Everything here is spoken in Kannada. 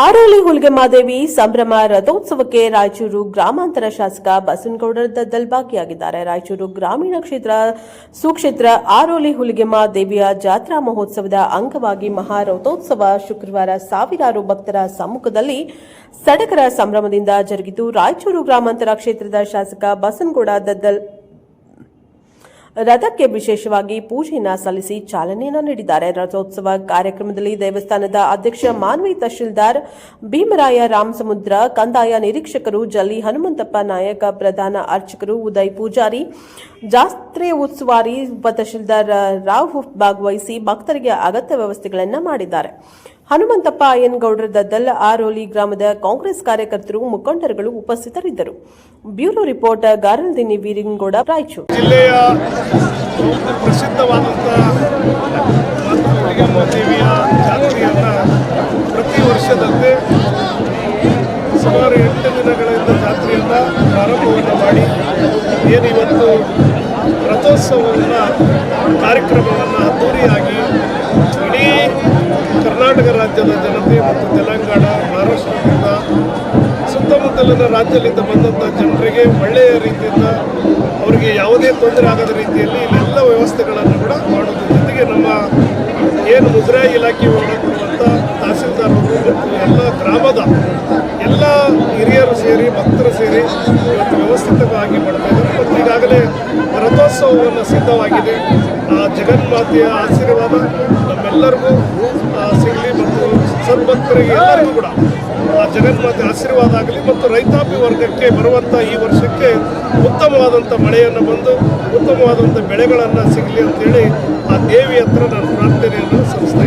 ಆರೋಲಿ ಹುಲ್ಗೆಮಾದೇವಿ ಸಂಭ್ರಮ ರಥೋತ್ಸವಕ್ಕೆ ರಾಯಚೂರು ಗ್ರಾಮಾಂತರ ಶಾಸಕ ಬಸನಗೌಡರ್ ದದ್ದಲ್ ಭಾಗಿಯಾಗಿದ್ದಾರೆ ರಾಯಚೂರು ಗ್ರಾಮೀಣ ಕ್ಷೇತ್ರ, ಸುಕ್ಷೇತ್ರ ಆರೋಲಿ ಹುಲಿಗೆಮ್ಮ ದೇವಿಯ ಜಾತ್ರಾ ಮಹೋತ್ಸವದ ಅಂಗವಾಗಿ ಮಹಾ ರಥೋತ್ಸವ ಶುಕ್ರವಾರ ಸಾವಿರಾರು ಭಕ್ತರ ಸಮ್ಮುಖದಲ್ಲಿ ಸಡಗರ ಸಂಭ್ರಮದಿಂದ ಜರುಗಿತು. ರಾಯಚೂರು ಗ್ರಾಮಾಂತರ ಕ್ಷೇತ್ರದ ಶಾಸಕ ಬಸನಗೌಡ ದದ್ದಲ್ ರಥಕ್ಕೆ ವಿಶೇಷವಾಗಿ ಪೂಜೆಯನ್ನ ಸಲ್ಲಿಸಿ ಚಾಲನೆಯನ್ನ ನೀಡಿದ್ದಾರೆ. ರಥೋತ್ಸವ ಕಾರ್ಯಕ್ರಮದಲ್ಲಿ ದೇವಸ್ಥಾನದ ಅಧ್ಯಕ್ಷ ಮಾನ್ವಿ ತಹಶೀಲ್ದಾರ್, ಭೀಮರಾಯ ರಾಮಸಮುದ್ರ, ಕಂದಾಯ ನಿರೀಕ್ಷಕರು, ಜಲ್ಲಿ ಹನುಮಂತಪ್ಪ ನಾಯಕ, ಪ್ರಧಾನ ಅರ್ಚಕರು, ಉದಯ್ ಪೂಜಾರಿ ಜಾತ್ರೆ ಉತ್ಸವಾರಿ ಉಪತಹಶೀಲ್ದಾರ್ ರಾವ್ ಭಾಗವಹಿಸಿ ಭಕ್ತರಿಗೆ ಅಗತ್ಯ ವ್ಯವಸ್ಥೆಗಳನ್ನು ಮಾಡಿದ್ದಾರೆ. ಹನುಮಂತಪ್ಪ ಅಯ್ಯನಗೌಡರ ದದ್ದಲ್ ಆರೋಲಿ ಗ್ರಾಮದ ಕಾಂಗ್ರೆಸ್ ಕಾರ್ಯಕರ್ತರು ಮುಖಂಡರುಗಳು ಉಪಸ್ಥಿತರಿದ್ದರು. Bureau reporter Garaldinni Veeringowda Raichur. ಜಿಲ್ಲೆಯ ಪ್ರತಿ ವರ್ಷದಂತೆ ಸುಮಾರು ಎಂಟು ದಿನಗಳಿಂದ ಜಾತ್ರೆಯನ್ನು ಪ್ರಾರಂಭವನ್ನು ಮಾಡಿ, ಏನಿವತ್ತು ರಥೋತ್ಸವವನ್ನು ಕಾರ್ಯಕ್ರಮವನ್ನು ಅದ್ದೂರಿಯಾಗಿ ಇಡೀ ಕರ್ನಾಟಕ ರಾಜ್ಯದ ಜನತೆ ಮತ್ತು ತೆಲಂಗಾಣ, ಮಹಾರಾಷ್ಟ್ರದಿಂದ ಸುತ್ತಮುತ್ತಲಿನ ರಾಜ್ಯದಿಂದ ಬಂದಂಥ ಜನರಿಗೆ ಒಳ್ಳೆಯ ರೀತಿಯಿಂದ ಅವರಿಗೆ ಯಾವುದೇ ತೊಂದರೆ ಆಗದ ರೀತಿಯಲ್ಲಿ ಇಲ್ಲೆಲ್ಲ ವ್ಯವಸ್ಥೆಗಳನ್ನು ಕೂಡ ಮಾಡೋದ್ರ ಜೊತೆಗೆ ನಮ್ಮ ಏನು ಮುಜರಾಯಿ ಇಲಾಖೆ ಒಳಗೊಂಡಂಥ ತಹಸೀಲ್ದಾರರು ಮತ್ತು ಎಲ್ಲ ಗ್ರಾಮದ ಎಲ್ಲ ಹಿರಿಯರು ಸೇರಿ, ಭಕ್ತರು ಸೇರಿ ಇವತ್ತು ವ್ಯವಸ್ಥಿತವಾಗಿ ಮಾಡ್ತಾ ಇದ್ದಾರೆ. ಮತ್ತು ಈಗಾಗಲೇ ರಥೋತ್ಸವವನ್ನು ಸಿದ್ಧವಾಗಿದೆ. ಆ ಜಗನ್ಮಾತೆಯ ಆಶೀರ್ವಾದ ನಮ್ಮೆಲ್ಲರಿಗೂ ಸಿಗಲಿ ಮತ್ತು ಸದ್ಭಕ್ತರಿಗೆ ಎಲ್ಲರಿಗೂ ಕೂಡ. ಆ ಜಗನ್ಮಾತೆ ಆಶೀರ್ವಾದ ಆಗಲಿ ಮತ್ತು ರೈತಾಪಿ ವರ್ಗಕ್ಕೆ ಬರುವಂಥ ಈ ವರ್ಷಕ್ಕೆ ಉತ್ತಮವಾದಂಥ ಮಳೆಯನ್ನು ಬಂದು ಉತ್ತಮವಾದಂಥ ಬೆಳೆಗಳನ್ನು ಸಿಗಲಿ ಅಂತೇಳಿ ಆ ದೇವಿ ಹತ್ರ ನಾನು ಪ್ರಾರ್ಥನೆಯನ್ನು ಸಲ್ಲಿಸ್ತಾ